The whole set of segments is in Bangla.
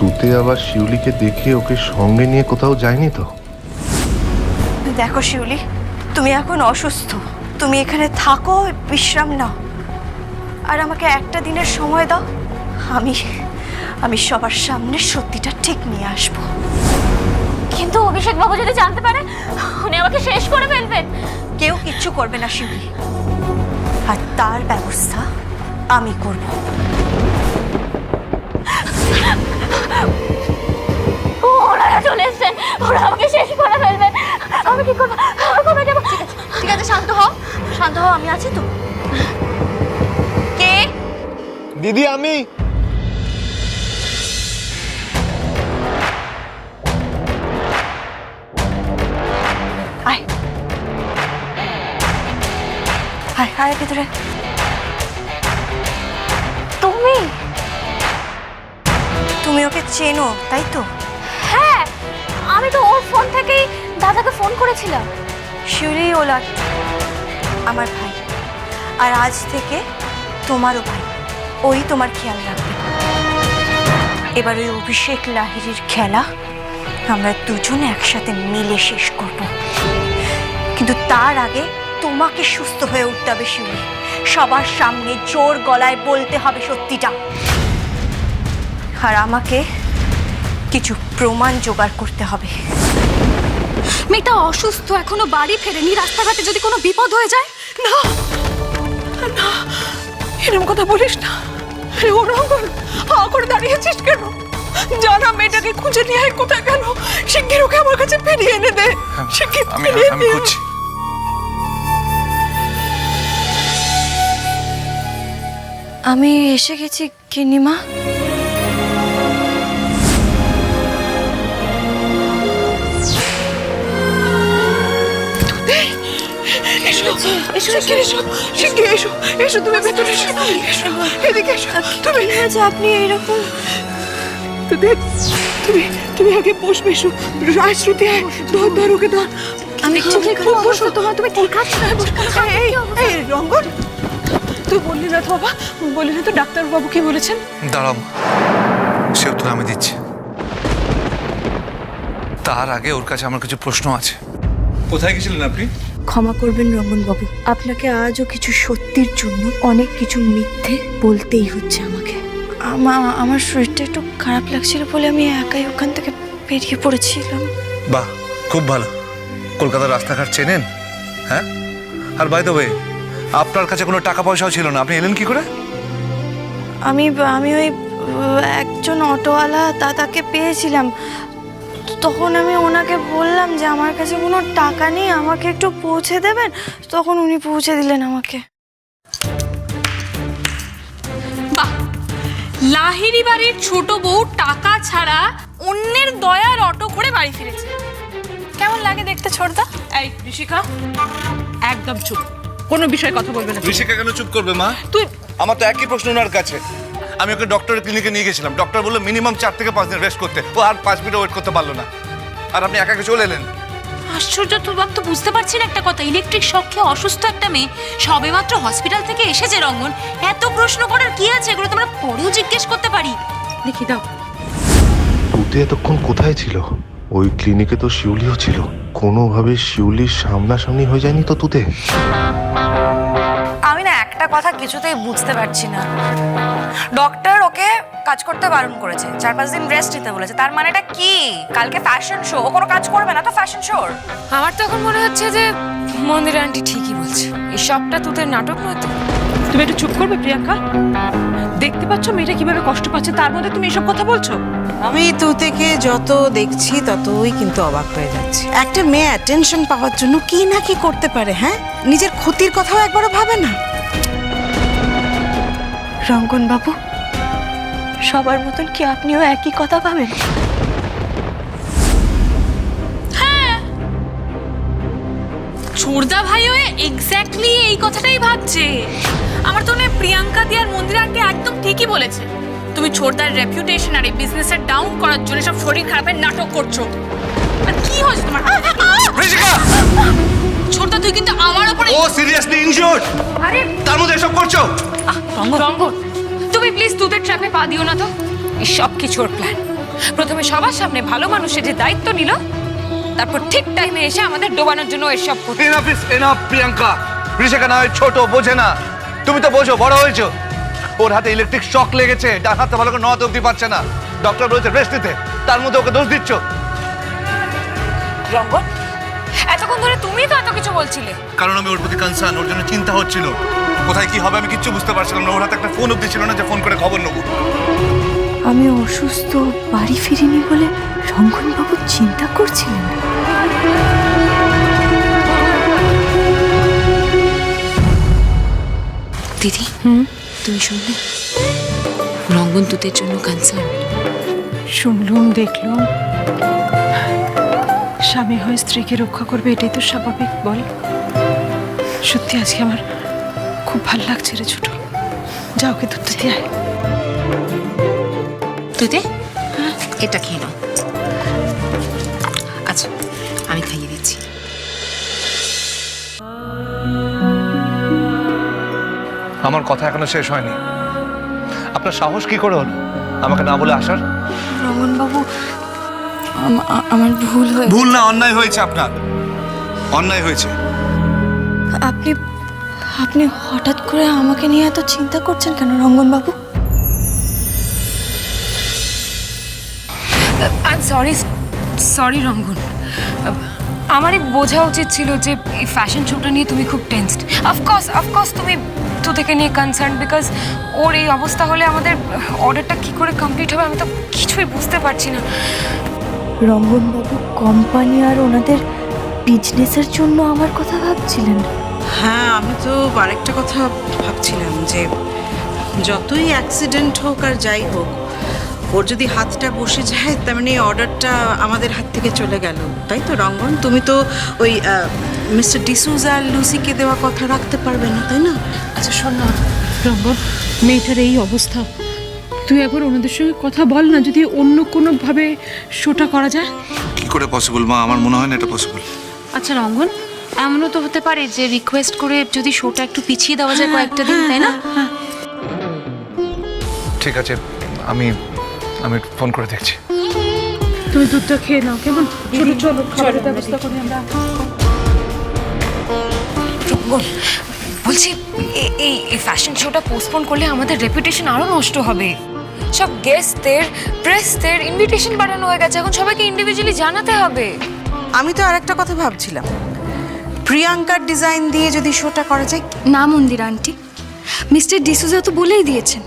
তুতে আবার শিউলিকে দেখে ওকে সঙ্গে নিয়ে কোথাও যায়নি তো? দেখো শিউলি তুমি এখন অসুস্থ। তুমি এখানে থাকো বিশ্রাম নাও। আর আমাকে একটা দিনের সময় দাও। আমি আমি সবার সামনে সত্যিটা ঠিক নিয়ে আসব। কিন্তু অভিষেক বাবু যদি জানতে পারে উনি আমাকে শেষ করে ফেলবেন কেউ কিচ্ছু করবে না শিউলি। আর তার ব্যবস্থা আমি করব। ওরা আমাকে শেষ করে ফেলবেন আমি কি করব? আমি কবে যাব? ঠিক আছে শান্ত হও। শান্ত হও আমি আছি তো। কে? দিদি আমি। আয়। আয় আয় ভিতরে। তুমি? তুমি ওকে চেনো তাই তো? আমি তো ওর ফোন থেকেই দাদাকে ফোন করেছিলাম। শিউলি ওলা আমার ভাই। আর আজ থেকে তোমারও ভাই। ওই তোমার খেয়াল রাখবে। এবার ওই অভিষেক লাহিরির খেলা আমরা দুজনে একসাথে মিলে শেষ করব। কিন্তু তার আগে তোমাকে সুস্থ হয়ে উঠতে হবে শিউলি। সবার সামনে জোর গলায় বলতে হবে সত্যিটা। আর আমাকে কিছু প্রমাণ জোগাড় করতে হবে। মেয়েটা অসুস্থ এখনও বাড়ি ফেরেনি রাস্তাঘাটে যদি কোনো বিপদ হয়ে যায়? না না এরকম কথা বলিস না। ও হা করে দাঁড়িয়েছিস কেন? জানা মেয়েটাকে খুঁজে নিয়ে আয় কোথায় গেল শিগগির ওকে আমার কাছে ফিরিয়ে এনে দে। শিগগির আমি ফিরিয়ে আমি দে। খুঁজছি। আমি এসে গেছি কিনিমা এসো এসো শিগগির এসো এসো তুমি ভেতরে এসো এসো এদিকে এসো তুমি। আপনি এরকম তুমি তুমি তুমি আগে বসবে এসো। রায় শ্রুতি আয় ধর ধর ওকে ধর। আমি ঠিক আছে বসো। তোমার তুমি ঠিক আছো? এই এই রঙ্গন। তুই বললি না তো বাবা। বললি না তো ডাক্তারবাবু কি বলেছেন? দাঁড়াও। সে উত্তর আমি দিচ্ছি। তার আগে ওর কাছে আমার কিছু প্রশ্ন আছে। কোথায় গেছিলেন আপনি? ক্ষমা করবেন রমনবাবু আপনাকে আজও কিছু সত্যির জন্য অনেক কিছু মিথ্যে বলতেই হচ্ছে আমাকে। আমার শরীরটা একটু খারাপ লাগছিল বলে আমি একাই ওখান থেকে বেরিয়ে পড়েছিলাম। বাহ খুব ভালো। কলকাতার রাস্তাঘাট চেনেন? হ্যাঁ? আর বাই দ্য ওয়ে আপনার কাছে কোনো টাকা পয়সাও ছিল না। আপনি এলেন কি করে? আমি আমি ওই একজন অটোওয়ালা দাদাকে পেয়েছিলাম। তখন আমি ওনাকে বললাম যে আমার কাছে কোনো টাকা নেই আমাকে একটু পৌঁছে দেবেন? তখন উনি পৌঁছে দিলেন আমাকে। বাহ! লাহিরি বাড়ির ছোট বউ টাকা ছাড়া অন্যের দয়ার অটো করে বাড়ি ফিরেছে। কেমন লাগে দেখতে ছোটদা? এই ঋষিকা একদম চুপ। কোনো বিষয়ে কথা বলবে না। ঋষিকা কেন চুপ করবে মা? তুই আমার তো একই প্রশ্ন ওনার কাছে। আমি ওকে ডক্টরের ক্লিনিকে নিয়ে গেছিলাম। ডক্টর বলল মিনিমাম চার থেকে পাঁচ দিন রেস্ট করতে। ও আর পাঁচ মিনিট ওয়েট করতে পারল না। আর আপনি একা একা চলে এলেন। আশ্চর্য তোমার তো বুঝতে পারছি না একটা কথা। ইলেকট্রিক শক খেয়ে অসুস্থ একটা মেয়ে সবেমাত্র হসপিটাল থেকে এসেছে রঙ্গন। এত প্রশ্ন করার কি আছে? এগুলো তোমরা পরেও জিজ্ঞেস করতে পারি। দেখি দাও। তুতে এতক্ষণ কোথায় ছিল? ওই ক্লিনিকে তো শিউলিও ছিল। কোনোভাবে শিউলির সামনাসামনি হয়ে যায়নি তো তুতে? কথা কিছুতেই বুঝতে পারছি না। ডক্টর ওকে কাজ করতে বারণ করেছে চার পাঁচ দিন রেস্ট নিতে বলেছে। তার মানেটা কি? কালকে ফ্যাশন শো ও কোনো কাজ করবে না তো ফ্যাশন শোর আমার তো এখন মনে হচ্ছে যে মন্দির আন্টি ঠিকই বলছে। এই সবটা তোদের নাটক নয় তো? তুমি একটু চুপ করবে প্রিয়াঙ্কা। দেখতে পাচ্ছ মেয়েটা কীভাবে কষ্ট পাচ্ছে তার মধ্যে তুমি এসব কথা বলছো? আমি তুতেকে যত দেখছি ততই কিন্তু অবাক হয়ে যাচ্ছি। একটা মেয়ে অ্যাটেনশন পাওয়ার জন্য কি না কি করতে পারে হ্যাঁ? নিজের ক্ষতির কথাও একবারও ভাবে না। রঙ্গন বাবু সবার মতন কি আপনিও একই কথা ভাবেন? ছোড়দা ভাইও এক্স্যাক্টলি এই কথাটাই ভাবছে। আমার তো মনে হয় প্রিয়াঙ্কা দি আর মন্দিরা আন্টি একদম ঠিকই বলেছে। তুমি ছোড়দার রেপুটেশন আর এই বিজনেসের ডাউন করার জন্য সব শরীর খারাপের নাটক করছ। আর কি হয়েছে তোমার? ঋষিকা তুই কিন্তু আমার উপরে ও সিরিয়াসলি ইনজিওর্ড আরে তার মধ্যে এসব করছ? রঙ্গ রঙ্গ তুমি প্লিজ তুদের ট্র্যাপে পা দিও না তো। এই সব কিছু ওর প্ল্যান প্রথমে সবার সামনে ভালো মানুষের যে দায়িত্ব নিল তারপর ঠিক টাইমে এসে আমাদের ডোবানোর জন্য এসব করছে। Enough is enough Priyanka. Rishika না ছোট বোঝে না। তুমি তো বোঝো বড় হয়েছো। ওর হাতে ইলেকট্রিক শক লেগেছে ডান হাতে ভালো করে নদ অব্দি পাচ্ছে না। ডক্টর বলেছে রেস্ট নিতে। তার মধ্যে ওকে দোষ দিচ্ছ। রঙ্গন এতক্ষণ ধরে তুমিই তো এত কিছু বলছিলে? কারণ আমি ওর প্রতি কনসার্ন ওর জন্য চিন্তা হচ্ছিল। কোথায় কি হবে আমি কিচ্ছু বুঝতে পারছিলাম না ওর হাতে একটা ফোন অব্দি ছিল না যে ফোন করে খবর নেব। আমি অসুস্থ বাড়ি ফিরিনি বলে রঙ্গনবাবু চিন্তা করছিলেন? দিদি হুম? তুমি শুনলে? রঙ্গন তুতের জন্য কনসার্ন শুনলুম দেখলুম। স্বামী হয়ে স্ত্রীকে রক্ষা করবে এটাই তো স্বাভাবিক বল। সত্যি আজকে আমার খুব ভালো লাগছে রে ছোট। যা ওকে দুধ দিতে আয়। তুতে এটা খেয়ে নাও। আচ্ছা আমি খাইয়ে দিচ্ছি। আমার কথা এখনও শেষ হয়নি। আপনার সাহস কি করে হলো? আমাকে না বলে আসার? আম- আ- আমার ভুল হয়ে ভুল না অন্যায় হয়েছে আপনার। অন্যায় হয়েছে। আপনি আপনি হঠাৎ করে আমাকে নিয়ে এত চিন্তা করছেন কেন রঙ্গনবাবু? I am sorry sorry Rangan. আমারই বোঝা উচিত ছিল যে এই ফ্যাশন শোটা নিয়ে তুমি খুব টেন্সড অফকোর্স অফকোর্স তুমি তো থেকে নিয়ে কনসার্ন বিকজ ওর এই অবস্থা হলে আমাদের অর্ডারটা কি করে কমপ্লিট হবে আমি তো কিছুই বুঝতে পারছি না। রঙ্গনবাবু কোম্পানি আর ওনাদের বিজনেসের জন্য আমার কথা ভাবছিলেন? হ্যাঁ আমি তো আরেকটা কথা ভাবছিলাম যে যতই অ্যাক্সিডেন্ট হোক আর যাই হোক ওর যদি হাতটা বসে যায় তার মানে অর্ডারটা আমাদের হাত থেকে চলে গেল। তাই তো রঙ্গন? তুমি তো ওই মিস্টার ডিসুজ আর লুসিকে দেওয়া কথা রাখতে পারবে না তাই না? আচ্ছা শোন না রঙ্গন মেয়েটার এই অবস্থা তুই একবার ওনাদের সঙ্গে কথা বল না যদি অন্য কোনোভাবে শোটা করা যায়। কি করে পসিবল মা? আমার মনে হয় না এটা পসিবল আচ্ছা রঙ্গন এমনও তো হতে পারে যে রিকোয়েস্ট করে যদি শোটা একটু পিছিয়ে দেওয়া যায় কয়েকটা দিন তাই না? ঠিক আছে আমি আমি ফোন করে দেখছি। তুমি দুধটা খেয়ে নাও কেমন? চলো চলো খাবারের ব্যবস্থা করি আমরা। রঙ্গন বলছি এই এই ফ্যাশন শোটা পোস্টপোন করলে আমাদের রেপুটেশন আরও নষ্ট হবে। সব গেস্টদের প্রেসদের ইনভিটেশন বাড়ানো হয়ে গেছে। এখন সবাইকে ইন্ডিভিজুয়ালি জানাতে হবে। আমি তো আরেকটা কথা ভাবছিলাম। প্রিয়াঙ্কার ডিজাইন দিয়ে যদি শোটা করা যায়? না মন্দির আন্টি। মিস্টার ডিসুজা তো বলেই দিয়েছেন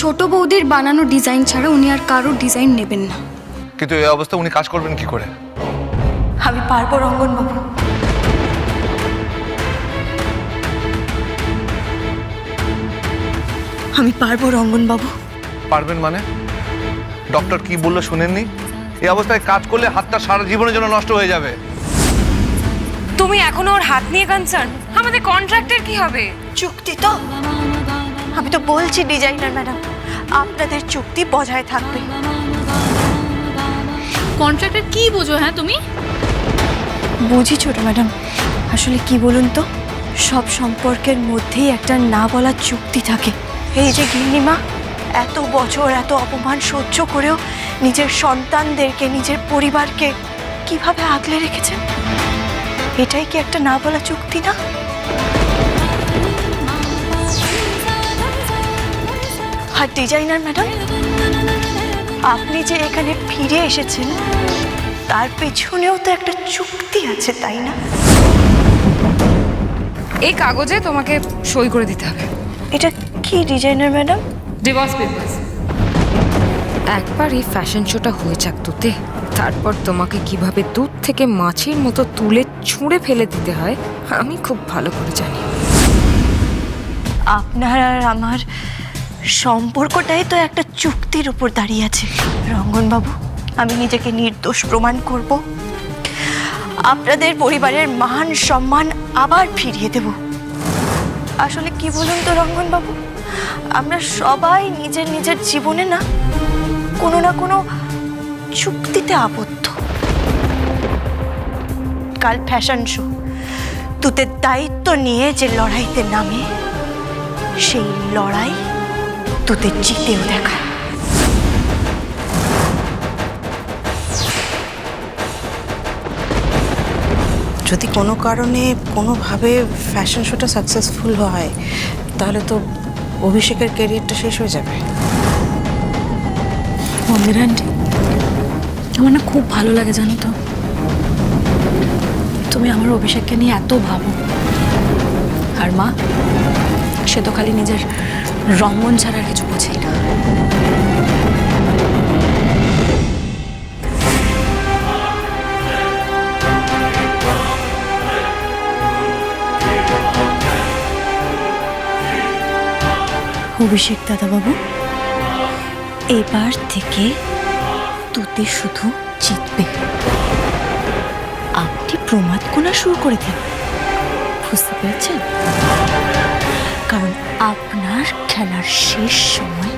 ছোট বৌদির বানানো ডিজাইন ছাড়া উনি আর কারোর ডিজাইন নেবেন না। কিন্তু এই অবস্থা উনি কাজ করবেন কি করে? আমি পারব রঙ্গনবাবু আমি পারব রঙ্গনবাবু পারবেন মানে? ডক্টর কি বলল শুনেননি? এই অবস্থায় কাজ করলে হাতটা সারা জীবনের জন্য নষ্ট হয়ে যাবে। তুমি এখনও ওর হাত নিয়ে কনসার্ন আমাদের কন্ট্রাক্টের কি হবে? চুক্তি তো? আমি তো বলছি ডিজাইনার ম্যাডাম আপনাদের চুক্তি বজায় থাকবে। কন্ট্রাক্টর কি বোঝো হ্যাঁ তুমি? বুঝি ছোট ম্যাডাম আসলে কি বলুন তো? সব সম্পর্কের মধ্যেই একটা না বলা চুক্তি থাকে। এই যে গিন্নিমা এত বছর এত অপমান সহ্য করেও নিজের সন্তানদেরকে নিজের পরিবারকে কীভাবে আগলে রেখেছেন? এটাই কি একটা না বলা চুক্তি না? আর ডিজাইনার ম্যাডাম আপনি যে এখানে ফিরে এসেছেন তার পেছনেও তো একটা চুক্তি আছে তাই না? এই কাগজে তোমাকে সই করে দিতে হবে। এটা কি ডিজাইনার ম্যাডাম? ডিভোর্স পেপারস একবার এই ফ্যাশন শোটা হয়ে যাক তোতে তারপর তোমাকে কীভাবে দুধ থেকে মাছের মতো তুলে ছুঁড়ে ফেলে দিতে হয় আমি খুব ভালো করে জানি। আপনার আর আমার সম্পর্কটাই তো একটা চুক্তির উপর দাঁড়িয়ে আছে। রঙ্গনবাবু আমি নিজেকে নির্দোষ প্রমাণ করব। আপনাদের পরিবারের মান সম্মান আবার ফিরিয়ে দেব। আসলে কি বলুন তো রঙ্গনবাবু? আমরা সবাই নিজের নিজের জীবনে না কোনো না কোনো চুক্তিতে আবদ্ধ। কাল ফ্যাশন শো। তুতে দায়িত্ব নিয়ে যে লড়াইতে নামে, সেই লড়াই তুতে জিতেও দেখায় যদি কোনো কারণে কোনোভাবে ফ্যাশন শোটা সাকসেসফুল হয়, তাহলে তো অভিষেকের ক্যারিয়ারটা শেষ হয়ে যাবে। মন্দির আন্টি, আমার না খুব ভালো লাগে জানো তো। তুমি আমার অভিষেককে নিয়ে এত ভাবো। আর মা, সে তো খালি নিজের রঙ্গন ছাড়া আর কিছু বুঝেই না। অভিষেক দাদাবাবু, এবার থেকে তুতে শুধু জিতবে। আপনি প্রমাদ কোনা শুরু করে দিন। বুঝতে পেরেছেন? কারণ আপনার খেলার শেষ সময়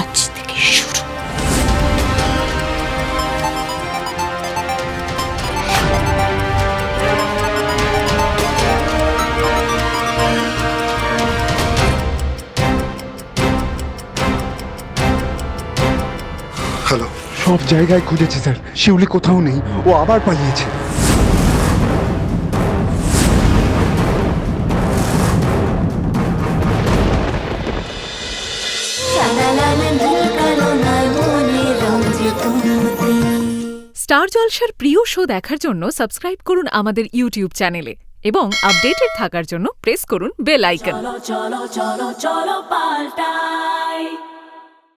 আজ। সব জায়গায় খুঁজেছে স্যার। শিউলি কোথাও নেই ও আবার পালিয়েছে। স্টার জলসার প্রিয় শো দেখার জন্য সাবস্ক্রাইব করুন আমাদের ইউটিউব চ্যানেলে এবং আপডেটেড থাকার জন্য প্রেস করুন বেল আইকন।